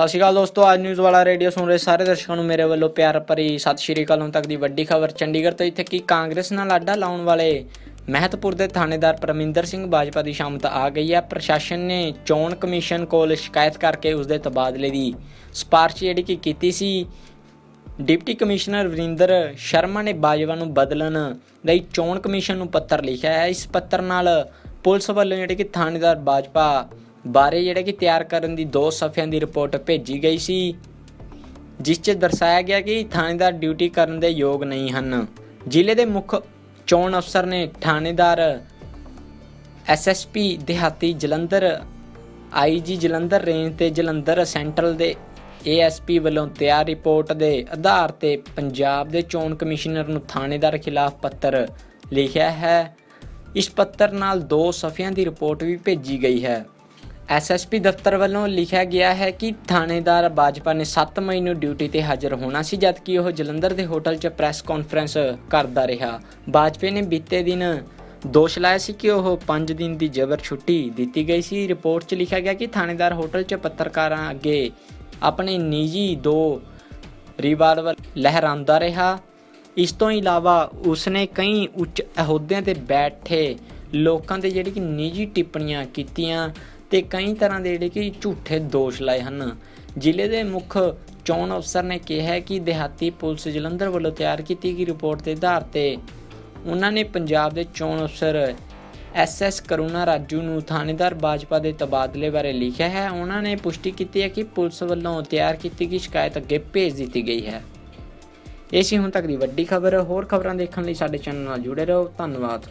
ਸਤਿ ਸ਼੍ਰੀ ਅਕਾਲ ਦੋਸਤੋ, ਅੱਜ ਨਿਊਜ਼ ਵਾਲਾ ਰੇਡੀਓ ਸੁਣ ਰਹੇ ਸਾਰੇ ਦਰਸ਼ਕਾਂ ਨੂੰ ਮੇਰੇ ਵੱਲੋਂ ਪਿਆਰ ਭਰੀ ਸਤਿ ਸ਼੍ਰੀ ਅਕਾਲ ਹੁਣ ਤੱਕ ਦੀ ਵੱਡੀ ਖਬਰ। ਚੰਡੀਗੜ੍ਹ ਤੋਂ ਇੱਥੇ ਕੀ ਕਾਂਗਰਸ ਨਾਲ ਆਡਾ ਲਾਉਣ ਵਾਲੇ ਮਹਿਤਪੁਰ ਦੇ ਥਾਣੇਦਾਰ ਪਰਮਿੰਦਰ ਸਿੰਘ ਬਾਜਪਾ ਦੀ ਸ਼ਾਮਤ ਆ ਗਈ ਹੈ। ਪ੍ਰਸ਼ਾਸਨ ਨੇ ਚੋਣ ਕਮਿਸ਼ਨ ਕੋਲ ਸ਼ਿਕਾਇਤ ਕਰਕੇ ਉਸ ਦੇ ਤਬਾਦਲੇ ਦੀ ਸਿਫਾਰਿਸ਼ ਜਿਹੜੀ ਕਿ ਕੀਤੀ ਸੀ। ਡਿਪਟੀ ਕਮਿਸ਼ਨਰ ਵਰਿੰਦਰ ਸ਼ਰਮਾ ਨੇ ਬਾਜਵਾ ਨੂੰ ਬਦਲਣ ਲਈ ਚੋਣ ਕਮਿਸ਼ਨ ਨੂੰ ਪੱਤਰ ਲਿਖਿਆ ਹੈ। ਇਸ ਪੱਤਰ ਨਾਲ ਪੁਲਿਸ ਵੱਲੋਂ ਜਿਹੜੇ ਕਿ ਥਾਣੇਦਾਰ ਬਾਜਪਾ ਬਾਰੇ ਜਿਹੜੇ ਕਿ ਤਿਆਰ ਕਰਨ ਦੀ ਦੋ ਸਫ਼ਿਆਂ ਦੀ ਰਿਪੋਰਟ ਭੇਜੀ ਗਈ ਸੀ, ਜਿਸ 'ਚ ਦਰਸਾਇਆ ਗਿਆ ਕਿ ਥਾਣੇਦਾਰ ਡਿਊਟੀ ਕਰਨ ਦੇ ਯੋਗ ਨਹੀਂ ਹਨ। ਜ਼ਿਲ੍ਹੇ ਦੇ ਮੁੱਖ ਚੋਣ ਅਫਸਰ ਨੇ ਥਾਣੇਦਾਰ ਐਸਐਸਪੀ ਦਿਹਾਤੀ ਜਲੰਧਰ ਆਈਜੀ ਜਲੰਧਰ ਰੇਂਜ ਤੇ ਜਲੰਧਰ ਸੈਂਟਰਲ ਦੇ ਏਐਸਪੀ ਵੱਲੋਂ ਤਿਆਰ ਰਿਪੋਰਟ ਦੇ ਆਧਾਰ ਤੇ ਪੰਜਾਬ ਦੇ ਚੋਣ ਕਮਿਸ਼ਨਰ ਨੂੰ ਥਾਣੇਦਾਰ ਖਿਲਾਫ ਪੱਤਰ ਲਿਖਿਆ ਹੈ। ਇਸ ਪੱਤਰ ਨਾਲ ਦੋ ਸਫ਼ਿਆਂ ਦੀ ਰਿਪੋਰਟ ਵੀ ਭੇਜੀ ਗਈ ਹੈ। ਐਸਐਸਪੀ ਦਫ਼ਤਰ ਵੱਲੋਂ ਲਿਖਿਆ ਗਿਆ ਹੈ ਕਿ ਥਾਣੇਦਾਰ ਬਾਜਪਾ ਨੇ 7 ਮਈ ਨੂੰ ਡਿਊਟੀ ਤੇ ਹਾਜ਼ਰ ਹੋਣਾ ਸੀ, ਜਦਕਿ ਉਹ ਜਲੰਧਰ ਦੇ ਹੋਟਲ 'ਚ ਪ੍ਰੈਸ ਕਾਨਫਰੰਸ ਕਰਦਾ ਰਿਹਾ। ਬਾਜਪੇ ਨੇ ਬੀਤੇ ਦਿਨ ਦੋਸ਼ ਲਾਇਆ ਸੀ ਕਿ ਉਹ 5 ਦਿਨ ਦੀ ਜ਼ਬਰ ਛੁੱਟੀ ਦਿੱਤੀ ਗਈ ਸੀ। ਰਿਪੋਰਟ 'ਚ ਲਿਖਿਆ ਗਿਆ ਕਿ ਥਾਣੇਦਾਰ ਹੋਟਲ 'ਚ ਪੱਤਰਕਾਰਾਂ ਅੱਗੇ ਆਪਣੇ ਨਿੱਜੀ ਦੋ ਰਿਵਾਲਵਰ ਲਹਿਰਾਉਂਦਾ ਰਿਹਾ। ਇਸ ਤੋਂ ਇਲਾਵਾ ਉਸਨੇ ਕਈ ਉੱਚ ਅਹੁਦਿਆਂ ਤੇ ਬੈਠੇ ਲੋਕਾਂ ਤੇ ਜਿਹੜੀ ਕਿ ਨਿੱਜੀ ਟਿੱਪਣੀਆਂ ਕੀਤੀਆਂ ਤੇ ਕਈ ਤਰ੍ਹਾਂ ਦੇ ਜਿਹੜੇ ਕਿ ਝੂਠੇ ਦੋਸ਼ ਲਾਏ ਹਨ। ਜ਼ਿਲ੍ਹੇ ਦੇ ਮੁੱਖ ਚੋਣ ਅਫਸਰ ਨੇ ਕਿਹਾ ਕਿ ਦਿਹਾਤੀ ਪੁਲਿਸ ਜਲੰਧਰ ਵੱਲੋਂ ਤਿਆਰ ਕੀਤੀ ਗਈ ਰਿਪੋਰਟ ਦੇ ਆਧਾਰ ਤੇ ਉਹਨਾਂ ਨੇ ਪੰਜਾਬ ਦੇ ਚੋਣ ਅਫਸਰ ਐਸਐਸ ਕਰੁਣਾ ਰਾਜੂ ਨੂੰ ਥਾਣੇਦਾਰ ਬਾਜਪਾ ਦੇ ਤਬਾਦਲੇ ਬਾਰੇ ਲਿਖਿਆ ਹੈ। ਉਹਨਾਂ ਨੇ ਪੁਸ਼ਟੀ ਕੀਤੀ ਹੈ ਕਿ ਪੁਲਿਸ ਵੱਲੋਂ ਤਿਆਰ ਕੀਤੀ ਗਈ ਸ਼ਿਕਾਇਤ ਅੱਗੇ ਭੇਜ ਦਿੱਤੀ ਗਈ ਹੈ। ਇਹ ਸੀ ਹੁਣ ਤੱਕ ਦੀ ਵੱਡੀ ਖਬਰ। ਹੋਰ ਖਬਰਾਂ ਦੇਖਣ ਲਈ ਸਾਡੇ ਚੈਨਲ ਨਾਲ ਜੁੜੇ ਰਹੋ। ਧੰਨਵਾਦ।